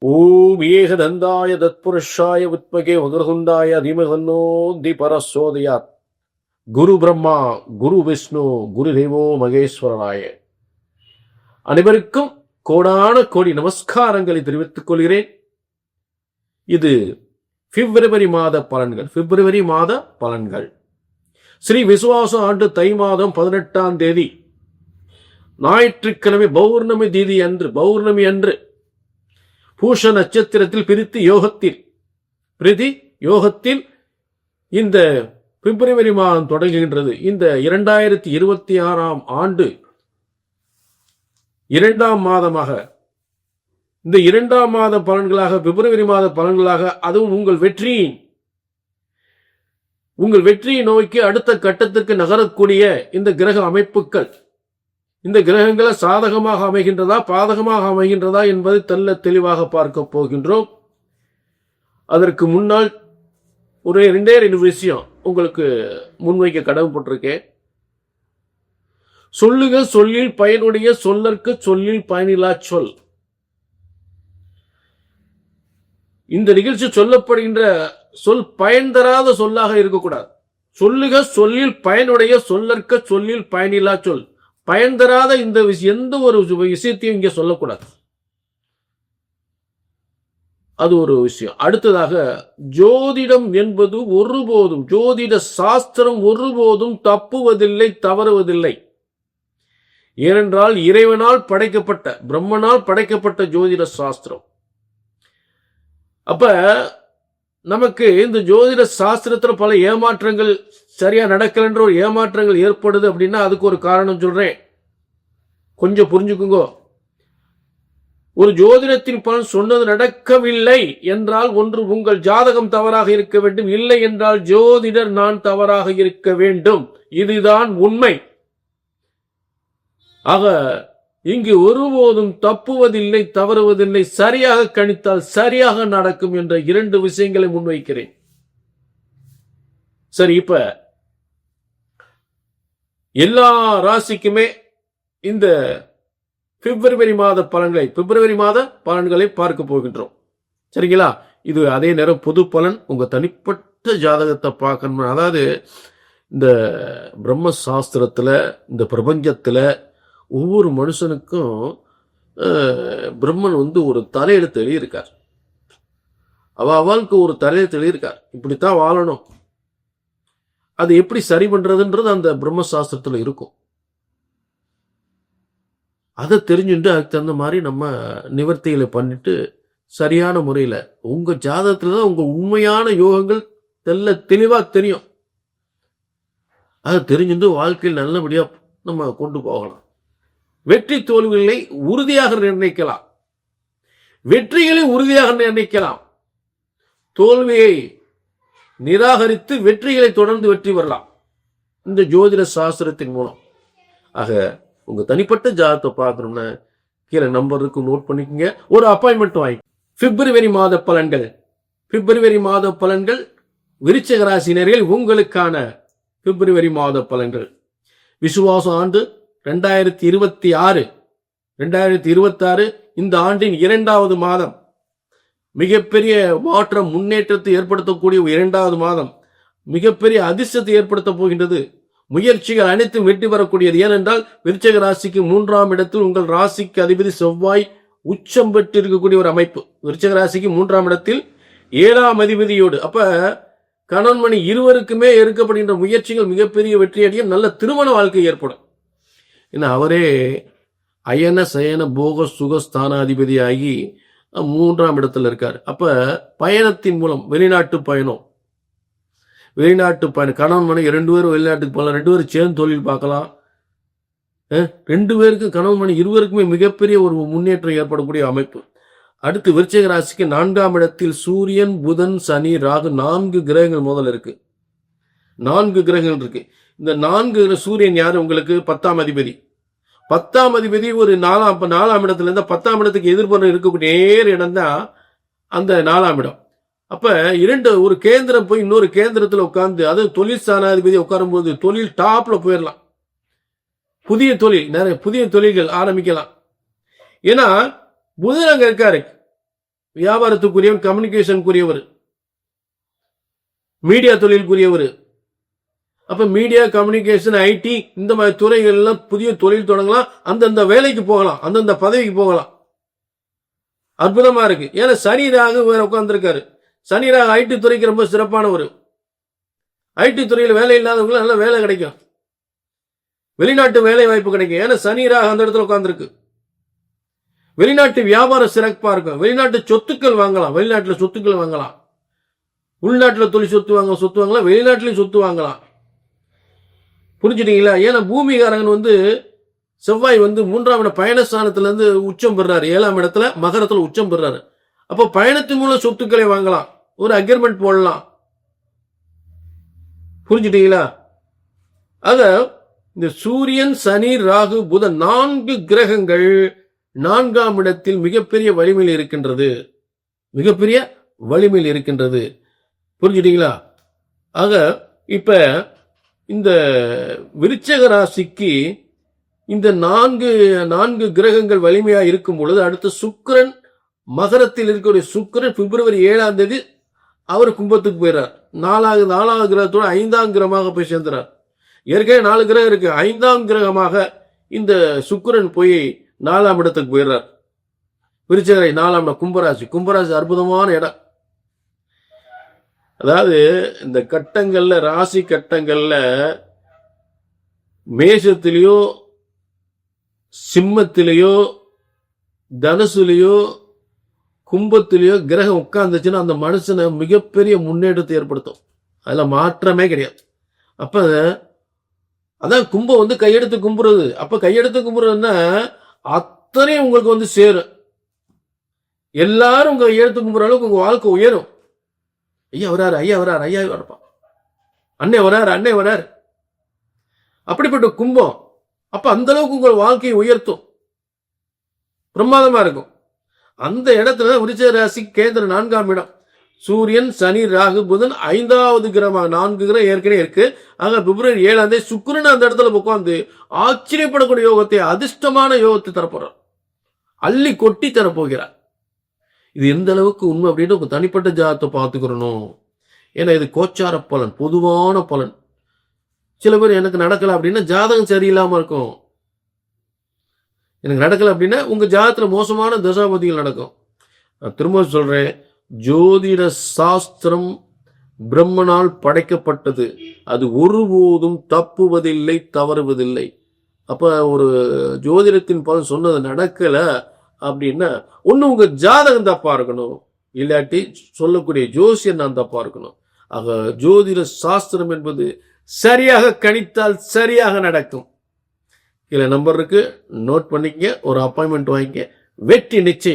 ஓம் ஏகதந்தாய தத்புருஷாய உத்மகே வக்ரதுண்டாய அதிமகன்னோந்தி பரசோதயாத். குரு பிரம்மா குரு விஷ்ணு குரு தேவோ மகேஸ்வரனாய. அனைவருக்கும் கோடான கோடி நமஸ்காரங்களை தெரிவித்துக் கொள்கிறேன். இது பிப்ரவரி மாத பலன்கள் பிப்ரவரி மாத பலன்கள். ஸ்ரீ விசுவாச ஆண்டு தை மாதம் பதினெட்டாம் தேதி. ஞாயிற்றுக்கிழமை பௌர்ணமி தீதி அன்று பௌர்ணமி அன்று பூஷ நட்சத்திரத்தில் பிரித்து யோகத்தில் பிரதி யோகத்தில் இந்த பிப்ரவரி மாதம் தொடங்குகின்றது. இந்த இரண்டாயிரத்தி இருபத்தி ஆறாம் ஆண்டு இரண்டாம் மாதமாக இந்த இரண்டாம் மாத பலன்களாக பிப்ரவரி மாத பலன்களாக அதுவும் உங்கள் வெற்றியின் உங்கள் வெற்றியை நோக்கி அடுத்த கட்டத்திற்கு நகரக்கூடிய இந்த கிரக அமைப்புகள் இந்த கிரகங்களை சாதகமாக அமைகின்றதா பாதகமாக அமைகின்றதா என்பதை தெல்ல தெளிவாக பார்க்க போகின்றோம். அதற்கு முன்னால் ஒரு ரெண்டே ரெண்டு விஷயம் உங்களுக்கு முன்வைக்க கடமைப்பட்டிருக்கேன் சொல்லுக சொல்லில் பயனுடைய சொல்லற்கு சொல்லில் பயனில்லா சொல். இந்த நிகழ்ச்சி சொல்லப்படுகின்ற சொல் பயன் தராத சொல்லாக இருக்கக்கூடாது. சொல்லுக சொல்லில் பயனுடைய சொல்லற்க சொல்லில் பயனிலா சொல். பயன் தராத இந்த விஷயம் எந்த ஒரு விஷயத்தையும் இங்கே சொல்லக்கூடாது. அது ஒரு விஷயம். அடுத்ததாக ஜோதிடம் என்பது ஒருபோதும் ஜோதிட சாஸ்திரம் ஒருபோதும் தப்புவதில்லை தவறுவதில்லை. ஏனென்றால் இறைவனால் படைக்கப்பட்ட பிரம்மனால் படைக்கப்பட்ட ஜோதிட சாஸ்திரம். அப்ப நமக்கு இந்த ஜோதிட சாஸ்திரத்துல பல ஏமாற்றங்கள் சரியா நடக்கலன்ற ஒரு ஏமாற்றங்கள் ஏற்படுது அப்படின்னா அதுக்கு ஒரு காரணம் சொல்றேன். கொஞ்சம் புரிஞ்சுக்குங்கோ. ஒரு ஜோதிடத்தின் பலன் சொன்னது நடக்கவில்லை என்றால் ஒன்று உங்கள் ஜாதகம் தவறாக இருக்க வேண்டும். இல்லை என்றால் ஜோதிடர் நான் தவறாக இருக்க வேண்டும். இதுதான் உண்மை. ஆக இங்கு ஒருபோதும் தப்புவதில்லை தவறுவதில்லை சரியாக கணித்தால் சரியாக நடக்கும் என்ற இரண்டு விஷயங்களை முன்வைக்கிறேன். சரி இப்ப எல்லா ராசிக்குமே இந்த பிப்ரவரி மாத பலன்களை பிப்ரவரி மாத பலன்களை பார்க்க போகின்றோம். சரிங்களா? இது அதே நேரம் பொது பலன். உங்க தனிப்பட்ட ஜாதகத்தை பார்க்கணும். அதாவது இந்த பிரம்ம சாஸ்திரத்துல இந்த பிரபஞ்சத்துல ஒவ்வொரு மனுஷனுக்கும் பிரம்மன் வந்து ஒரு தலையெழுத்து எழுதியிருக்கார் அவ அவளுக்கு ஒரு தலையெழுத்து எழுதியிருக்கார் இப்படித்தான் வாழணும். அது எப்படி சரி பண்றதுன்றது அந்த பிரம்ம சாஸ்திரத்துல இருக்கும். அதை தெரிஞ்சுட்டு அதுக்கு தகுந்த மாதிரி நம்ம நிவர்த்திகளை பண்ணிட்டு சரியான முறையில் உங்க ஜாதகத்துல தான் உங்க உண்மையான யோகங்கள் தெல்ல தெளிவா தெரியும். அதை தெரிஞ்சுட்டு வாழ்க்கையில் நல்லபடியா நம்ம கொண்டு போகலாம். வெற்றி தோல்விகளை உறுதியாக நிர்ணயிக்கலாம். வெற்றிகளை உறுதியாக நிர்ணயிக்கலாம். தோல்வியை நிராகரித்து வெற்றிகளை தொடர்ந்து வெற்றி பெறலாம். இந்த ஜோதிட சாஸ்திரத்தின் மூலம். ஆக உங்க தனிப்பட்ட ஜாதகத்தை பார்க்கணும்னா கீழே நம்பர் இருக்கு நோட் பண்ணிக்கோங்க. ஒரு அப்பாயின்மெண்ட் வாங்கி. பிப்ரவரி மாத பலன்கள். பிப்ரவரி மாத பலன்கள் விருச்சக ராசினர்கள் உங்களுக்கான பிப்ரவரி மாத பலன்கள். விசுவாசம் ஆண்டு ரெண்டாயிரத்தி இருபத்தி ஆறு ரெண்டாயிரத்தி இருபத்தி ஆறு இந்த ஆண்டின் இரண்டாவது மாதம். மிகப்பெரிய மாற்றம் முன்னேற்றத்தை ஏற்படுத்தக்கூடிய இரண்டாவது மாதம். மிகப்பெரிய அதிர்ஷ்டத்தை ஏற்படுத்த போகின்றது. முயற்சிகள் அனைத்தும் வெற்றி பெறக்கூடியது. ஏனென்றால் விருச்சக ராசிக்கு மூன்றாம் இடத்தில் உங்கள் ராசிக்கு அதிபதி செவ்வாய் உச்சம் பெற்று இருக்கக்கூடிய ஒரு அமைப்பு. விருச்சக ராசிக்கு மூன்றாம் இடத்தில் ஏழாம் அதிபதியோடு. அப்ப கணவன்மணி இருவருக்குமே எடுக்கப்படுகின்ற முயற்சிகள் மிகப்பெரிய வெற்றியடையும் நல்ல திருமண வாழ்க்கை ஏற்படும். ஏன்னா அவரே அயன சயன போக சுகஸ்தானாதிபதியாகி மூன்றாம் இடத்துல இருக்கார் அப்போ பயணத்தின் மூலம் வெளிநாட்டு பயணம். வெளிநாட்டு பயணம் கணவன் மனைவி ரெண்டு பேரும் வெளிநாட்டுக்கு போகலாம். ரெண்டு பேரும் சேர்ந்து தொழில் பார்க்கலாம். ரெண்டு பேருக்கும் கணவன் மனைவி இருவருக்குமே மிகப்பெரிய ஒரு முன்னேற்றம் ஏற்படக்கூடிய அமைப்பு. அடுத்து விருச்சிக ராசிக்கு நான்காம் இடத்தில் சூரியன் புதன் சனி ராகு நான்கு கிரகங்கள் முதல்ல இருக்கு. நான்கு கிரகங்கள் இருக்கு. இந்த நான்கு சூரியன் யார் உங்களுக்கு? பத்தாம் அதிபதி. பத்தாம் அதிபதி ஒரு நாலாம் நாலாம் இடத்துல இருந்தால் பத்தாம் இடத்துக்கு எதிர்ப்புறம் இருக்கக்கூடிய நேர் இடம் தான் அந்த நாலாம் இடம். அப்போ இரண்டு ஒரு கேந்திரம் போய் இன்னொரு கேந்திரத்தில் உட்காந்து அது தொழில் ஸ்தானாதிபதி உட்காரும் போது தொழில் டாப்ல போயிடலாம் புதிய தொழில் நிறைய புதிய தொழில்கள் ஆரம்பிக்கலாம். ஏன்னா புதன் அங்கே இருக்காரு. வியாபாரத்துக்குரியவர் கம்யூனிகேஷனுக்குரியவர் மீடியா தொழிலுக்குரியவர். அப்ப மீடியா கம்யூனிகேஷன் ஐடி இந்த மாதிரி துறைகள் எல்லாம் புதிய தொழில் தொடங்கலாம். அந்தந்த வேலைக்கு போகலாம். அந்தந்த பதவிக்கு போகலாம். அற்புதமா இருக்கு. ஏன்னா சனி ராகு வேற உட்கார்ந்துருக்காரு. சனி ராகு ஐடி துறைக்கு ரொம்ப சிறப்பானவர். ஐடி துறையில் வேலை இல்லாதவங்களும் நல்ல வேலை கிடைக்கும். வெளிநாட்டு வேலை வாய்ப்பு கிடைக்கும். ஏன்னா சனி ராகு அந்த இடத்துல உட்காந்துருக்கு வெளிநாட்டு வியாபாரம் சிறப்பா இருக்கும். வெளிநாட்டு சொத்துக்கள் வாங்கலாம். வெளிநாட்டுல சொத்துக்கள் வாங்கலாம். உள்நாட்டுல தொழில் சொத்து வாங்க சொத்து வாங்கலாம். வெளிநாட்டுலயும் சொத்து வாங்கலாம். புரிஞ்சுட்டீங்களா? ஏன்னா பூமிகாரகன் வந்து செவ்வாய் வந்து மூன்றாம் இட பயணஸ்தானத்திலேருந்து உச்சம் பெறாரு. ஏழாம் இடத்துல மகரத்தில் உச்சம் பெறாரு. அப்போ பயணத்தின் மூலம் சொத்துக்களை வாங்கலாம். ஒரு அக்ரிமெண்ட் போடலாம். புரிஞ்சுட்டீங்களா? ஆக இந்த சூரியன் சனி ராகு புதன் நான்கு கிரகங்கள் நான்காம் இடத்தில் மிகப்பெரிய வலிமையில் இருக்கின்றது. மிகப்பெரிய வலிமையில் இருக்கின்றது. புரிஞ்சுட்டீங்களா? ஆக இப்போ இந்த விருச்சக ராசிக்கு இந்த நான்கு நான்கு கிரகங்கள் வலிமையா இருக்கும் பொழுது அடுத்து சுக்கிரன் மகரத்தில் இருக்கக்கூடிய சுக்கரன் பிப்ரவரி ஏழாம் தேதி அவர் கும்பத்துக்கு போயிடுறார் நாலாவது நாலாவது கிரகத்தோட ஐந்தாம் கிரகமாக போய் சேர்ந்துறார். ஏற்கனவே நாலு கிரகம் இருக்கு. ஐந்தாம் கிரகமாக இந்த சுக்கிரன் போய் நாலாம் இடத்துக்கு போயிடுறார் விருச்சகரை நாலாம் இடம் கும்பராசி. கும்பராசி அற்புதமான இடம். அதாவது இந்த கட்டங்களில் ராசி கட்டங்களில் மேஷத்திலேயோ சிம்மத்திலேயோ தனுசுலேயோ கும்பத்திலேயோ கிரகம் உட்காந்துச்சுன்னா அந்த மனுஷனை மிகப்பெரிய முன்னேற்றத்தை ஏற்படுத்தும். அதில் மாற்றமே கிடையாது. அப்போ அதான் கும்பம் வந்து கையெடுத்து கும்புறது. அப்போ கையெடுத்து கும்புறதுன்னா அத்தனையும் உங்களுக்கு வந்து சேரும். எல்லாரும் கையெழுத்து கையெடுத்து கும்புற அளவுக்கு உங்கள் வாழ்க்கை உயரும். ஐயா வராரு ஐயா வராரு ஐயா வரப்பா. அண்ணே வராரு அண்ணே வராரு. அப்படிப்பட்ட கும்பம் அப்ப அந்த அளவுக்கு உங்கள் வாழ்க்கையை உயர்த்தும். பிரமாதமா இருக்கும். அந்த இடத்துல உரிச்ச ராசி கேந்திர நான்காம் இடம். சூரியன் சனி ராகு புதன் ஐந்தாவது கிரகமாக நான்கு கிரகம் ஏற்கனவே இருக்கு. ஆக பிப்ரவரி ஏழாம் தேதி சுக்கிரன் அந்த இடத்துல உட்கார்ந்து ஆச்சரியப்படக்கூடிய யோகத்தை அதிர்ஷ்டமான யோகத்தை தரப்போறார். அள்ளி கொட்டி தரப்போகிறார். இது எந்த அளவுக்கு உண்மை அப்படின்னு உங்க தனிப்பட்ட ஜாதத்தை பார்த்துக்கிறணும் ஏன்னா இது கோச்சார பலன் பொதுவான பலன். சில பேர் எனக்கு நடக்கல அப்படின்னா ஜாதகம் சரியில்லாம இருக்கும். எனக்கு நடக்கல அப்படின்னா உங்க ஜாதத்துல மோசமான தசாபதிகள் நடக்கும். நான் திரும்ப சொல்றேன் ஜோதிட சாஸ்திரம் பிரம்மனால் படைக்கப்பட்டது. அது ஒருபோதும் தப்புவதில்லை தவறுவதில்லை. அப்ப ஒரு ஜோதிடத்தின் பலன் சொன்னது நடக்கலை அப்படின்னா ஒன்று உங்கள் ஜாதகம் தப்பாக இருக்கணும் இல்லாட்டி சொல்லக்கூடிய ஜோசியம் நான் தப்பாக இருக்கணும் ஆக ஜோதிட சாஸ்திரம் என்பது சரியாக கணித்தால் சரியாக நடக்கும். கீழே நம்பர் இருக்கு. நோட் பண்ணிக்க ஒரு அப்பாயின்மெண்ட் வாங்கிக்க வெற்றி நிச்சயம்.